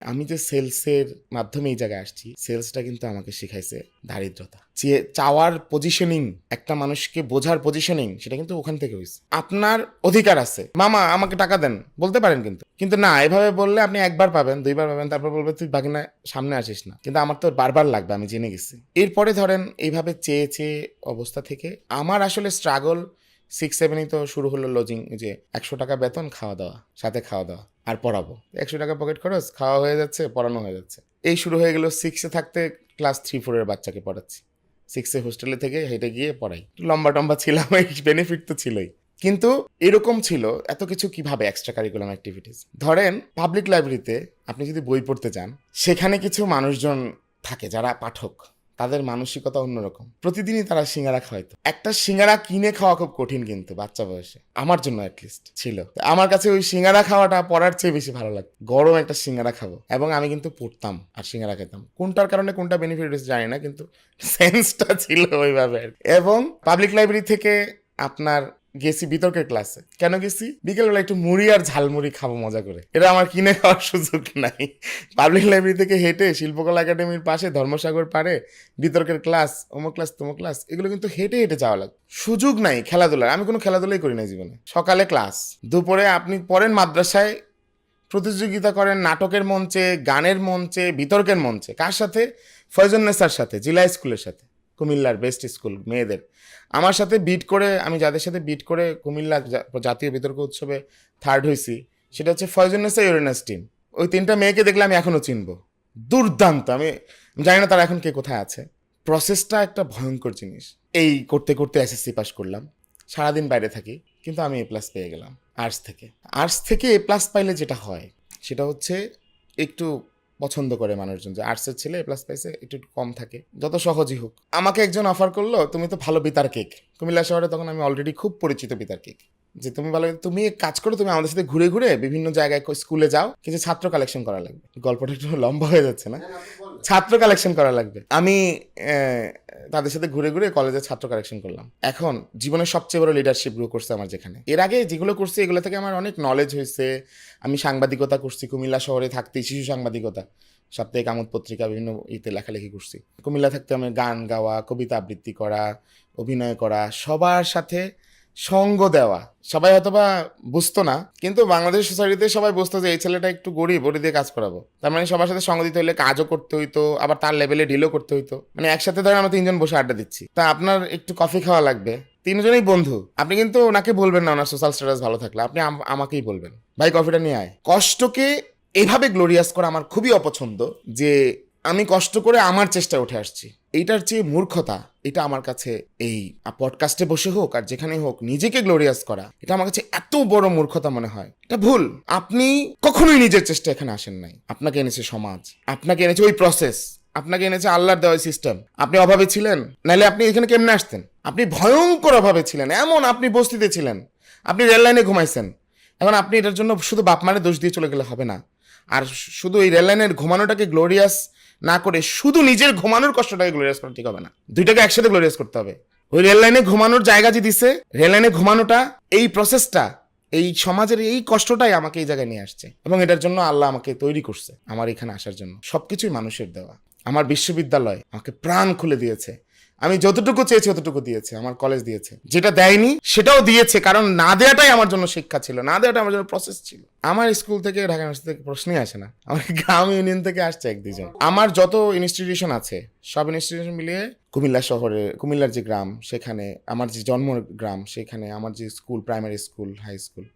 আমি যে সেলসের মাধ্যমে এই জায়গায় আসছি সেলসটা কিন্তু আমাকে শিখাইছে দারিদ্রতা। যে চাওয়ার পজিশনিং একটা মানুষকে বোঝার পজিশনিং সেটা কিন্তু ওখান থেকে হয়েছে আপনার অধিকার আছে। মামা, আমাকে টাকা দেন। বলতে পারেন কিন্তু। কিন্তু না, এভাবে বললে আপনি একবার পাবেন, দুইবার পাবেন, তারপর বলবে, তুই বাকি না সামনে আসিস না। কিন্তু আমার তো বারবার লাগবে, আমি জেনে গেছি। এরপরে ধরেন, এইভাবে চেয়ে চেয়ে অবস্থা থেকে, আমার আসলে স্ট্রাগল সিক্স সেভেনই তো শুরু হলো লজিং যে একশো টাকা বেতন, খাওয়া দাওয়া, সাথে খাওয়া দাওয়া, আর পড়াবো। একশো টাকা পকেট খরচ, খাওয়া হয়ে যাচ্ছে, পড়ানো হয়ে যাচ্ছে। এই শুরু হয়ে গেল সিক্সে থাকতে ক্লাস থ্রি ফোরের বাচ্চাকে পড়াচ্ছি। সিক্সে হোস্টেলে থেকে হেঁটে গিয়ে পড়াই। লম্বা টম্বা ছিলাম, এই বেনিফিট তো ছিলই। কিন্তু এরকম ছিল, এত কিছু কীভাবে এক্সট্রা কারিকুলাম অ্যাক্টিভিটিস ধরেন পাবলিক লাইব্রেরিতে আপনি যদি বই পড়তে যান, সেখানে কিছু মানুষজন থাকে যারা পাঠক। তাদের মানসিকতা অন্যরকম। প্রতিদিনই তারা সিঙ্গারা খাওয়াইতো। একটা সিঙ্গারা কিনে খাওয়া খুব কঠিন কিন্তু বাচ্চা বয়সে। আমার জন্য অ্যাটলিস্ট ছিল। আমার কাছে ওই সিঙ্গারা খাওয়াটা পড়ার চেয়ে বেশি ভালো লাগতো। গরম একটা সিঙ্গারা খাব। এবং আমি কিন্তু পড়তাম আর সিঙ্গারা খেতাম। কোনটার কারণে কোনটা বেনিফিট হয়েছে জানি না, কিন্তু সেন্সটা ছিল ওইভাবে। এবং পাবলিক লাইব্রেরি থেকে আপনার গেছি বিতর্কের ক্লাসে কেন গেছি? বিকেলবেলা একটু মুড়ি আর ঝালমুড়ি খাব মজা করে। এটা আমার কিনে খাওয়ার সুযোগ নাই। পাবলিক লাইব্রেরি থেকে হেঁটে শিল্পকলা একাডেমির পাশে ধর্মসাগর পারে বিতর্কের ক্লাস অমুক ক্লাস তমুক ক্লাস এগুলো কিন্তু হেঁটে হেঁটে যাওয়া লাগে। সুযোগ নাই খেলাধুলার। আমি কোনো খেলাধুলাই করি না জীবনে। সকালে ক্লাস দুপুরে আপনি পড়েন মাদ্রাসায়, প্রতিযোগিতা করেন নাটকের মঞ্চে, গানের মঞ্চে, বিতর্কের মঞ্চে। কার সাথে? ফয়জন্নেসার সাথে, জিলা স্কুলের সাথে। কুমিল্লার বেস্ট স্কুল, মেয়েদের। আমার সাথে বিট করে, আমি যাদের সাথে বিট করে কুমিল্লা জাতীয় বিতর্ক উৎসবে থার্ড হয়েছি সেটা হচ্ছে ফয়জন্নেসা ইউরেনাস টিম ওই তিনটা মেয়েকে দেখলে আমি এখনও চিনব। দুর্দান্ত! আমি জানি না তারা এখন কে কোথায় আছে। প্রসেসটা একটা ভয়ঙ্কর জিনিস। এই করতে করতে এসএসসি পাস করলাম। সারাদিন বাইরে থাকি, কিন্তু আমি এ প্লাস পেয়ে গেলাম আর্টস থেকে। আর্টস থেকে এ প্লাস পাইলে যেটা হয়, সেটা হচ্ছে একটু পছন্দ করে মানুষজন, যে আর্টসের ছেলে এ প্লাস পাইছে, একটু কম থাকে, যত সহজই হোক। আমাকে একজন অফার করল, তুমি তো ভালো বিতার কেক কুমিল্লা শহরে তখন আমি অলরেডি খুব পরিচিত বিতার কেক যে তুমি ভালো তুমি কাজ করো, তুমি আমাদের সাথে ঘুরে ঘুরে বিভিন্ন জায়গায় স্কুলে যাও, কিছু ছাত্র কালেকশন করা লাগবে। গল্পটা একটু লম্বা হয়ে যাচ্ছে না? ছাত্র কালেকশন করা লাগবে। আমি তাদের সাথে ঘুরে ঘুরে কলেজে ছাত্র কালেকশন করলাম। এখন জীবনের সবচেয়ে বড় লিডারশিপ গ্রো করছে আমার যেখানে। এর আগে যেগুলো করছি, এগুলো থেকে আমার অনেক নলেজ হয়েছে। আমি সাংবাদিকতা করছি, কুমিল্লা শহরে থাকতেই শিশু সাংবাদিকতা। সাপ্তাহিক আমোদ পত্রিকা, বিভিন্ন ইতে লেখালেখি করছি। কুমিল্লা থাকতে আমি গান গাওয়া, কবিতা আবৃত্তি করা, অভিনয় করা, সবার সাথে সঙ্গ দেওয়া। সবাই হয়তো বা বুঝতো না, কিন্তু বাংলাদেশ সোসাইটিতে সবাই বুঝতো যে এই ছেলেটা একটু গরিব, ওটি দিয়ে কাজ করাবো। তার মানে সবার সাথে সঙ্গ দিতে হলে কাজও করতে হইতো, আবার তার লেভেলে ডিলও করতে হইতো। মানে একসাথে ধরেন আমরা তিনজন বসে আড্ডা দিচ্ছি। তা আপনার একটু কফি খাওয়া লাগবে। তিনজনেই বন্ধু। আপনি কিন্তু ওনাকে বলবেন না, ওনার সোশ্যাল স্ট্যাটাস ভালো থাকলে। আপনি আম- আমাকেই বলবেন। ভাই কফিটা নিয়ে আয়। কষ্টকে এভাবে গ্লোরিয়াস করা আমার খুবই অপছন্দ যে আমি কষ্ট করে আমার চেষ্টায় উঠে আসছি। এইটার যে মূর্খতা, এটা আমার কাছে এই পডকাস্টে বসে হোক আর যেখানে হোক নিজেকে গ্লোরিয়াস করা, এটা আমার কাছে এত বড় মূর্খতা মনে হয়। এটা ভুল। আপনি কখনোই নিজের চেষ্টা এখানে আসেন নাই। আপনাকে এনেছে সমাজ, আপনাকে এনেছে ওই প্রসেস আপনাকে এনেছে আল্লাহর দেওয়া সিস্টেম আপনি অভাবে ছিলেন নাহলে আপনি এখানে কেমনে আসতেন? আপনি ভয়ঙ্কর অভাবে ছিলেন, এমন আপনি বস্তিতে ছিলেন, আপনি রেল লাইনে ঘুমাইছেন। এখন আপনি এটার জন্য শুধু বাপ মারে দোষ দিয়ে চলে গেলে হবে না। আর শুধু এই রেল লাইনের ঘুমানোটাকে গ্লোরিয়াস না করে শুধু নিজের ঘুমানোর কষ্টটাকে গ্লোরিয়াস করা ঠিক হবে না। দুইটাকে একসাথে গ্লোরিয়াস করতে হবে। ওই রেল লাইনে ঘুমানোর জায়গা যে দিছে রেল লাইনে ঘুমানোটা, এই প্রসেসটা এই সমাজের এই কষ্টটাই আমাকে এই জায়গায় নিয়ে আসছে। এবং এটার জন্য আল্লাহ আমাকে তৈরি করছে আমার এখানে আসার জন্য। সবকিছুই মানুষের দেওয়া। আমার বিশ্ববিদ্যালয় আমাকে প্রাণ খুলে দিয়েছে। আমি যতটুকু চেয়েছি ততটুকু দিয়েছে, আমার কলেজ দিয়েছে। যেটা দেয়নি, সেটাও দিয়েছে, কারণ না দেওয়াটাই আমার জন্য শিক্ষা ছিল, না দেওয়াটা আমার জন্য প্রসেস ছিল। আমার স্কুল থেকে, ঢাকা ইউনিভার্সিটি থেকে প্রশ্নই আসে না, আমার গ্রাম ইউনিয়ন থেকে আসছে এক দুজন আমার যত ইনস্টিটিউশন আছে, সব ইনস্টিটিউশন মিলিয়ে কুমিল্লা শহরে, কুমিল্লার যে গ্রাম, সেখানে আমার যে জন্ম গ্রাম, সেখানে আমার যে school primary school high school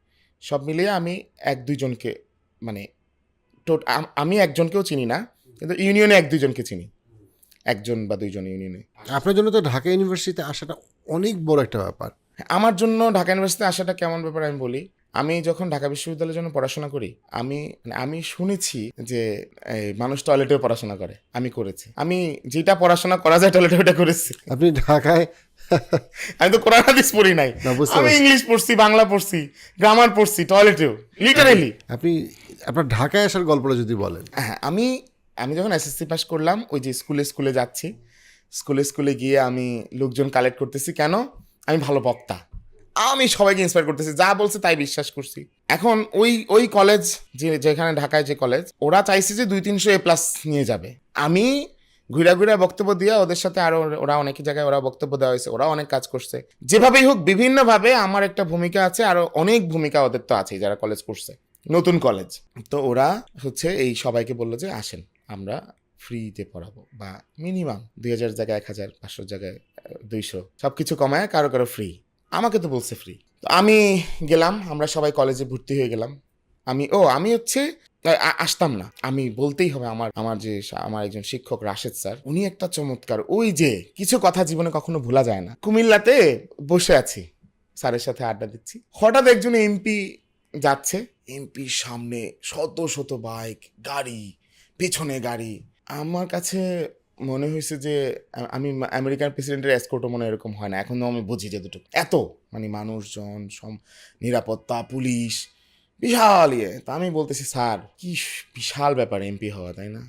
সব মিলিয়ে আমি এক দুইজনকে মানে আমি একজনকেও চিনি না, কিন্তু ইউনিয়নে এক দুইজনকে চিনি। একজন বা দুইজন ইউনিয়নে আপনার জন্য তো ঢাকা ইউনিভার্সিটিতে আসাটা অনেক বড় একটা ব্যাপার। আমার জন্য ঢাকা ইউনিভার্সিটিতে আসাটা কেমন ব্যাপার আমি বলি আমি যখন ঢাকা বিশ্ববিদ্যালয়ের জন্য পড়াশোনা করি আমি মানে আমি শুনেছি যে মানুষ টয়লেটেও পড়াশোনা করে। আমি করেছি। আমি যেটা পড়াশোনা করা যায় টয়লেটে ওটা করেছি। আপনি ঢাকায় আমি তো কোরআন হাদিস পড়ি নাই। আমি। ইংলিশ পড়ছি বাংলা পড়ছি গ্রামার পড়ছি টয়লেটেও লিটারেলি আপনি আপনার ঢাকায় আসার গল্পটা যদি বলেন। হ্যাঁ আমি আমি যখন এসএসসি পাস করলাম, ওই যে স্কুলে স্কুলে যাচ্ছি স্কুলে স্কুলে গিয়ে আমি লোকজন কালেক্ট করতেছি, কেন? আমি ভালো বক্তা। আমি সবাইকে ইন্সপায়ার করতেছি, যা বলছে তাই বিশ্বাস করছি। এখন ওই ওই কলেজ যে, যেখানে ঢাকায় যে কলেজ ওরা চাইছে যে দুই তিনশো এ প্লাস নিয়ে যাবে। আমি ঘুরা ঘুরা বক্তব্য দিয়ে ওদের সাথে আরও ওরা অনেক জায়গায় ওরা বক্তব্য দেওয়া হয়েছে, ওরা অনেক কাজ করছে। যেভাবেই হোক, বিভিন্নভাবে আমার একটা ভূমিকা আছে, আরও অনেক ভূমিকা ওদের তো আছেই যারা কলেজ করছে, নতুন কলেজ তো ওরা হচ্ছে এই সবাইকে বলল যে আসেন। আমরা ফ্রিতে পড়াবো বা মিনিমাম দুই হাজার জায়গায় এক হাজার পাঁচশো জায়গায় দুইশো। সব কিছু কমায় কারও কারও ফ্রি আমাকে তো বলছে ফ্রি তো আমি গেলাম, আমরা সবাই কলেজে ভর্তি হয়ে গেলাম। আমি, ও, আমি হচ্ছে আসতাম না। আমি বলতেই হবে আমার আমার যে আমার একজন শিক্ষক রাশেদ স্যার, উনি একটা চমৎকার, ওই যে, কিছু কথা জীবনে কখনো ভোলা যায় না। কুমিল্লাতে বসে আছি, স্যারের সাথে আড্ডা দিচ্ছি। হঠাৎ একজন এমপি যাচ্ছে এমপির সামনে শত শত বাইক গাড়ি পেছনে গাড়ি। আমার কাছে মনে হয়েছে যে আমি আমেরিকান প্রেসিডেন্টের এসকোর্টও মনে এরকম হয় না। এখনও আমি বুঝি যেটুকু এত! মানে মানুষজন, সম নিরাপত্তা, পুলিশ, বিশাল ইয়ে। তা আমি বলতেছি, স্যার, কি বিশাল ব্যাপার এমপি হওয়া, তাই না?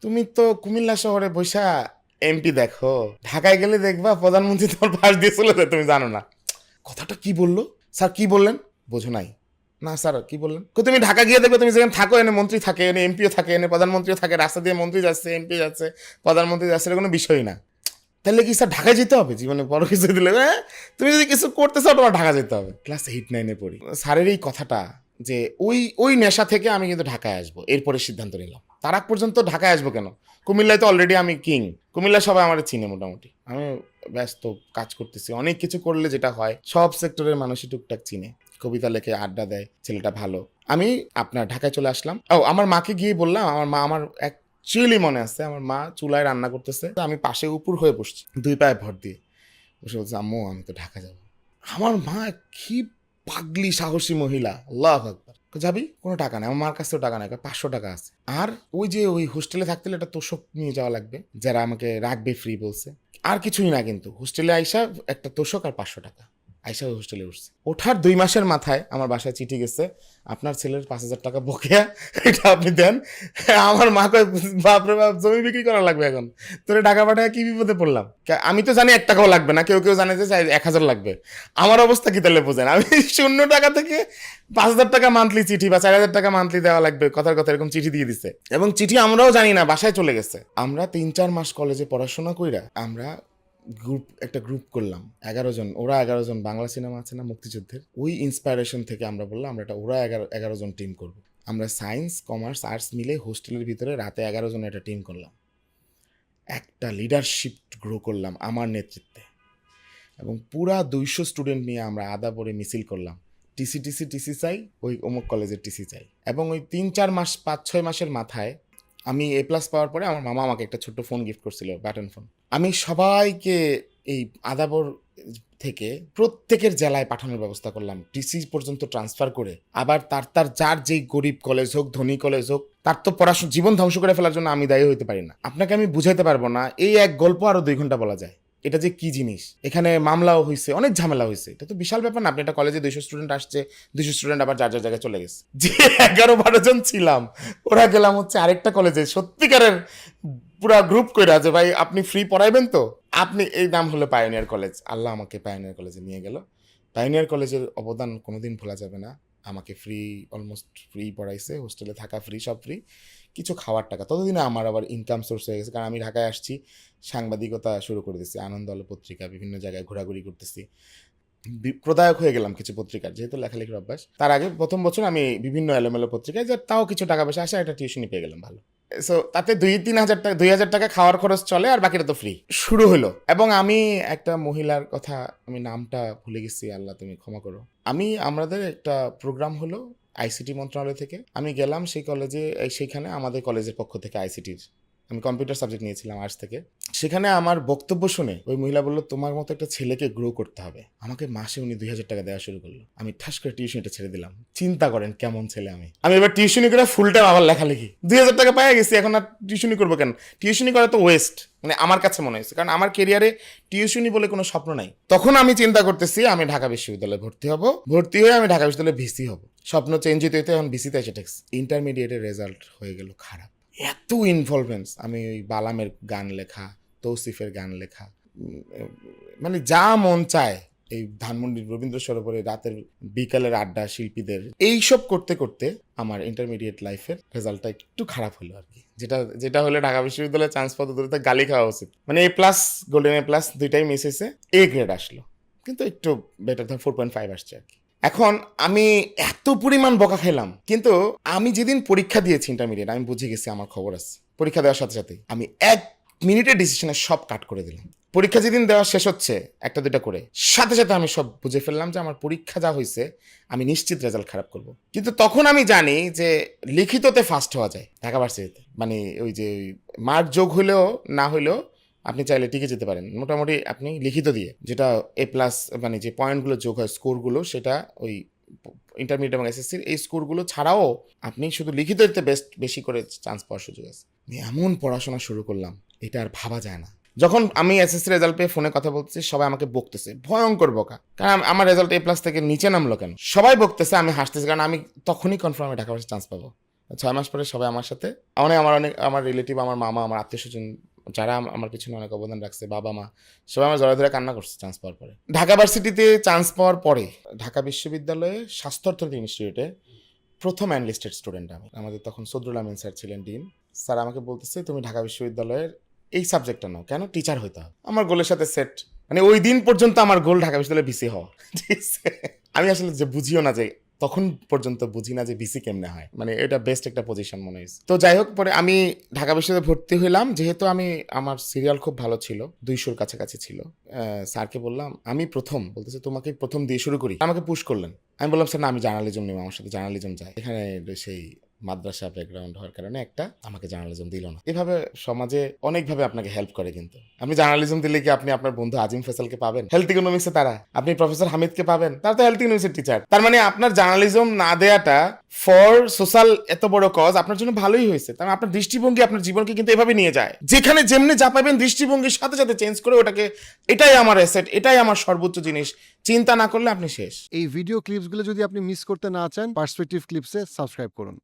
তুমি তো কুমিল্লা শহরে বৈশা এমপি দেখো। ঢাকায় গেলে দেখবা প্রধানমন্ত্রী তোমার পাশ দিয়ে চলে যায়, তুমি জানো না। কথাটা কি বলল? স্যার, কি বললেন? বোঝো নাই। না স্যার, কি বললেন? তুমি ঢাকা গিয়ে দেখবে, তুমি যেখানে থাকো এনে মন্ত্রী থাকে এনে এমপিও থাকে এনে প্রধানমন্ত্রীও থাকে, রাস্তা দিয়ে মন্ত্রী যাচ্ছে এমপি যাচ্ছে, প্রধানমন্ত্রী যাচ্ছে, এটা কোনো বিষয়ই না। তাহলে কি স্যার ঢাকা যেতে হবে? জীবনে বড় কিছু দিলে হ্যাঁ? তুমি যদি কিছু করতে চাও, তোমার ঢাকা যেতে হবে। ক্লাস এইট নাইনে পড়ি। স্যারের এই কথাটা যে ওই ওই নেশা থেকে আমি কিন্তু ঢাকায় আসব, এরপরে সিদ্ধান্ত নিলাম। তার আগ পর্যন্ত ঢাকায় আসব কেন? কুমিল্লায় তো অলরেডি আমি কিং কুমিল্লা সবাই আমার চিনে মোটামুটি। আমি ব্যস্ত, কাজ করতেছি, অনেক কিছু করলে যেটা হয়, সব সেক্টরের মানুষই টুকটাক চিনে। কবিতা লেখে আড্ডা দেয়, ছেলেটা ভালো। আমি আপনার ঢাকায় চলে আসলাম। ও, আমার মাকে গিয়ে বললাম, আমার মা আমার এক অ্যাকচুয়ালি মনে আছে, আমার মা চুলায় রান্না করতেছে। আমি পাশে উপর হয়ে বসছি, দুই পায়ে ভর দিয়ে। বসে বলছে, আম্মু, আমি তো ঢাকা যাব। আমার মা কি পাগলি, সাহসী মহিলা, আল্লাহ আকবার। যাবি? কোনো টাকা নেই, আমার মার কাছেও টাকা নেই পাঁচশো টাকা আছে। আর ওই যে ওই হোস্টেলে থাকতে একটা তোষক নিয়ে যাওয়া লাগবে, যারা আমাকে রাখবে ফ্রি বলছে। আর কিছুই না কিন্তু, হোস্টেলে আইসা একটা তোষক আর পাঁচশো টাকা। আইসা ওই হোস্টেলে উঠছে। ওঠার দুই মাসের মাথায় আমার বাসায় চিঠি গেছে, আপনার ছেলের পাঁচ হাজার টাকা বকেয়া, এটা আপনি দেন। আমার মা কয়, বাপরে বাপ, জমি বিক্রি করা লাগবে এখন। তোরে টাকা পাঠায় কি বিপদে পড়লাম? আমি তো জানি এক টাকাও লাগবে না, কেউ কেউ জানে যে এক হাজার লাগবে। আমার অবস্থা কি তাহলে বোঝেন? আমি শূন্য টাকা থেকে পাঁচ হাজার টাকা মান্থলি চিঠি বা চার হাজার টাকা মান্থলি দেওয়া লাগবে, কথার কথা এরকম চিঠি দিয়ে দিছে। এবং চিঠি আমরাও জানি না, বাসায় চলে গেছে। আমরা তিন চার মাস কলেজে পড়াশোনা কইরা, আমরা গ্রুপ একটা গ্রুপ করলাম। এগারো জন, ওরা এগারো জন, বাংলা সিনেমা আছে না, মুক্তিযুদ্ধের। ওই ইন্সপায়ারেশন থেকে আমরা বললাম, আমরা একটা ওরা এগারো এগারো জন টিম করব। আমরা সায়েন্স কমার্স আর্টস মিলে হোস্টেলের ভিতরে রাতে এগারো জন একটা টিম করলাম। একটা লিডারশিপ গ্রো করলাম আমার নেতৃত্বে। এবং পুরা দুইশো স্টুডেন্ট নিয়ে আমরা আদা পরে মিছিল করলাম। টিসি টিসি টিসি চাই, ওই অমুক কলেজের টিসি চাই। এবং ওই তিন, চার মাস, পাঁচ, ছয় মাসের মাথায় আমি এ প্লাস পাওয়ার পরে আমার মামা আমাকে একটা ছোট্ট ফোন গিফট করছিল ব্যাটন ফোন আমি সবাইকে এই আদাবর থেকে প্রত্যেকের জেলায় পাঠানোর ব্যবস্থা করলাম। ডিসি পর্যন্ত ট্রান্সফার করে, আবার তার তার যার যেই গরিব কলেজ হোক, ধনী কলেজ হোক, তার তো পড়াশোনা জীবন ধ্বংস করে ফেলার জন্য আমি দায়ী হইতে পারি না। আপনাকে আমি বুঝাইতে পারব না, এই এক গল্প আরও দুই ঘণ্টা বলা যায়। এটা যে কি জিনিস? এখানে মামলাও হয়েছে অনেক ঝামেলা হয়েছে এটা তো বিশাল ব্যাপার না, আপনি একটা কলেজে দুইশো স্টুডেন্ট আসছে, দুইশো স্টুডেন্ট আবার যার যার জায়গায় চলে গেছে। যে এগারো বারো জন ছিলাম, ওরা গেলাম হচ্ছে আরেকটা কলেজে সত্যিকারের পুরা গ্রুপ করে আছে ভাই, আপনি ফ্রি পড়াইবেন তো? আপনি, এই নাম হলো পায়োনিয়ার কলেজ আল্লাহ আমাকে পায়োনিয়ার কলেজে নিয়ে গেল। পায়োনিয়ার কলেজের অবদান কোনোদিন ভোলা যাবে না। আমাকে ফ্রি অলমোস্ট ফ্রি পড়াইছে হোস্টেলে থাকা ফ্রি সব ফ্রি কিছু খাওয়ার টাকা। ততদিনে আমার আবার ইনকাম সোর্স হয়ে গেছে, কারণ আমি ঢাকায় আসছি, সাংবাদিকতা শুরু করে দিয়েছি আনন্দ আলো পত্রিকা, বিভিন্ন জায়গায় ঘোরাঘুরি করতেছি। প্রদায়ক হয়ে গেলাম কিছু পত্রিকার, যেহেতু লেখালেখির অভ্যাস। তার আগে প্রথম বছর আমি বিভিন্ন এলোমেলো পত্রিকায়, যে তাও কিছু টাকা পয়সা আসে, একটা টিউশনই পেয়ে গেলাম, ভালো। সো তাতে দুই, তিন হাজার টাকা, দুই হাজার টাকা খাওয়ার খরচ চলে, আর বাকিটা তো ফ্রি শুরু হলো। এবং আমি একটা মহিলার কথা, আমি নামটা ভুলে গেছি, আল্লাহ তুমি ক্ষমা করো। আমি, আমাদের একটা প্রোগ্রাম হলো আইসিটি মন্ত্রণালয় থেকে। আমি গেলাম সেই কলেজে সেইখানে আমাদের কলেজের পক্ষ থেকে আইসিটির আমি কম্পিউটার সাবজেক্ট নিয়েছিলাম আর্টস থেকে। সেখানে আমার বক্তব্য শুনে ওই মহিলা বলল, তোমার মতো একটা ছেলেকে গ্রো করতে হবে। আমাকে মাসে উনি দুই হাজার টাকা দেওয়া শুরু করল। আমি ঠাস করে টিউশনিটা ছেড়ে দিলাম। চিন্তা করেন কেমন ছেলে আমি। আমি এবার টিউশনি করে ফুল টাইম আবার লেখালেখি। দুই হাজার টাকা পাই গেছি, এখন আর টিউশনি করব কেন? টিউশনি করা তো ওয়েস্ট মানে আমার কাছে মনে হয়েছে। কারণ আমার কেরিয়ারে টিউশনি বলে কোনো স্বপ্ন নাই। তখন আমি চিন্তা করতেছি, আমি ঢাকা বিশ্ববিদ্যালয়ে ভর্তি হব। ভর্তি হয়ে আমি ঢাকা বিশ্ববিদ্যালয়ে ভিসি হব। স্বপ্ন চেঞ্জ হইতে এখন ভিসিতে এসে টেক্স ইন্টারমিডিয়েটের রেজাল্ট হয়ে গেল খারাপ। এত ইনভলভমেন্টস আমি ওই বালামের গান লেখা, তৌসিফের গান লেখা। মানে যা মন চায় এই ধানমন্ডির রবীন্দ্র সরোবরে রাতের বিকালের আড্ডা, শিল্পীদের, এইসব করতে করতে আমার ইন্টারমিডিয়েট লাইফের রেজাল্টটা একটু খারাপ হলো আর কি। যেটা যেটা হলে ঢাকা বিশ্ববিদ্যালয়ে চান্স পাওয়া দূরে গালি খাওয়া উচিত। মানে A plus golden A plus দুইটাই মিস হয়েছে এ গ্রেড আসলো। কিন্তু একটু better then four point five আসছে আর কি। এখন আমি এত পরিমাণ বকা খেলাম কিন্তু আমি যেদিন পরীক্ষা দিয়েছি ইন্টারমিডিয়েট আমি বুঝে গেছি আমার খবর আছে। পরীক্ষা দেওয়ার সাথে সাথে আমি এক মিনিটের ডিসিশনে সব কাট করে দিলাম। পরীক্ষা যেদিন দেওয়া শেষ হচ্ছে, একটা দুটা করে। সাথে সাথে আমি সব বুঝে ফেললাম যে আমার পরীক্ষা যা হয়েছে আমি নিশ্চিত রেজাল্ট খারাপ করব। কিন্তু তখন আমি জানি যে লিখিততে ফার্স্ট হওয়া যায়, ঢাকা ভার্সিটিতে। মানে ওই যে মার্ক যোগ হলেও না হলেও আপনি চাইলে টিকে যেতে পারেন। মোটামুটি আপনি লিখিত দিয়ে যেটা এ প্লাস মানে যে পয়েন্টগুলো যোগ হয় স্কোরগুলো সেটা ওই ইন্টারমিডিয়েট এবং এসএসসির এই স্কোরগুলো ছাড়াও আপনি শুধু লিখিততে বেস্ট বেশি করে চান্স পাওয়ার সুযোগ আছে। আমি এমন পড়াশোনা শুরু করলাম, এটা আর ভাবা যায় না। যখন আমি এসএসসি রেজাল্ট পেয়ে ফোনে কথা বলতেছি, সবাই আমাকে বকতেছে, ভয়ঙ্কর বকা। কারণ আমার রেজাল্ট এ প্লাস থেকে নিচে নামলো কেন? সবাই বকতেছে, আমি হাসতেছি, কারণ আমি তখনই কনফার্ম ঢাকা ভার্সিটি চান্স পাবো। ছয় মাস পরে সবাই আমার সাথে অনেক আমার অনেক, আমার রিলেটিভ আমার মামা, আমার আত্মীয় স্বজন যারা আমার পিছনে অনেক অবদান রাখছে, বাবা, মা, সবাই আমার জড়া ধরে কান্না করছে চান্স পাওয়ার পরে। ঢাকা ভার্সিটিতে চান্স পাওয়ার পরে ঢাকা বিশ্ববিদ্যালয়ে স্বাস্থ্য অর্থনীতি ইনস্টিটিউটে প্রথম অ্যানলিস্টেড স্টুডেন্ট আমি। আমাদের তখন সদরুল আমিন স্যার ছিলেন ডিন স্যার আমাকে বলতেছে, তুমি ঢাকা বিশ্ববিদ্যালয়ের এই সাবজেক্টটা নাও। কেন? টিচার হইতে হবে। আমার গোলের সাথে সেট মানে ওই দিন পর্যন্ত আমার গোল ঢাকা বিশ্ববিদ্যালয়ে বিসি হওয়া। আমি আসলে যে বুঝিও না যে তখন পর্যন্ত বুঝি না যে বিসি কেমনে হয়। মানে এটা বেস্ট একটা পজিশন মনে হয়েছে। তো যাই হোক, পরে আমি ঢাকা বিশ্ববিদ্যালয়ে ভর্তি হইলাম। যেহেতু আমি, আমার সিরিয়াল খুব ভালো ছিল, দুইশোর কাছাকাছি ছিল। স্যারকে বললাম, আমি প্রথম, বলতেছে, তোমাকে প্রথম দিয়ে শুরু করি। আমাকে পুশ করলেন। আমি বললাম, স্যার, না, আমি জার্নালিজম নেব, আমার সাথে জার্নালিজম যায়। এখানে সেই মাদ্রাসা ব্যাকগ্রাউন্ড হওয়ার কারণে একটা আমাকে জার্নালিজম দিল না। এভাবে সমাজে অনেকভাবে আপনাকে হেল্প করে কিন্তু। আপনি জার্নালিজম দিলে কি আপনি আপনার বন্ধু আজিম ফেসালকে পাবেন? হেলথ ইকোনমিক্সে তারা। আপনি প্রফেসর হামিদকে পাবেন। তারা তো হেলথ ইকোনমিক্সের টিচার তার মানে আপনার জার্নালিজম না দেয়াটা ফর সোশ্যাল এত বড় কজ আপনার জন্য ভালোই হয়েছে। তার মানে আপনার দৃষ্টিভঙ্গি আপনার জীবনকে কিন্তু এভাবে নিয়ে যায়। যেখানে যেমনি যা পাবেন দৃষ্টিভঙ্গির সাথে সাথে চেঞ্জ করে ওটাকে এটাই আমার অ্যাসেট এটাই আমার সর্বোচ্চ জিনিস। চিন্তা না করলে আপনি শেষ। এই ভিডিও ক্লিপসগুলো যদি আপনি মিস করতে না চান পার্সপেক্টিভ ক্লিপসে সাবস্ক্রাইব করুন।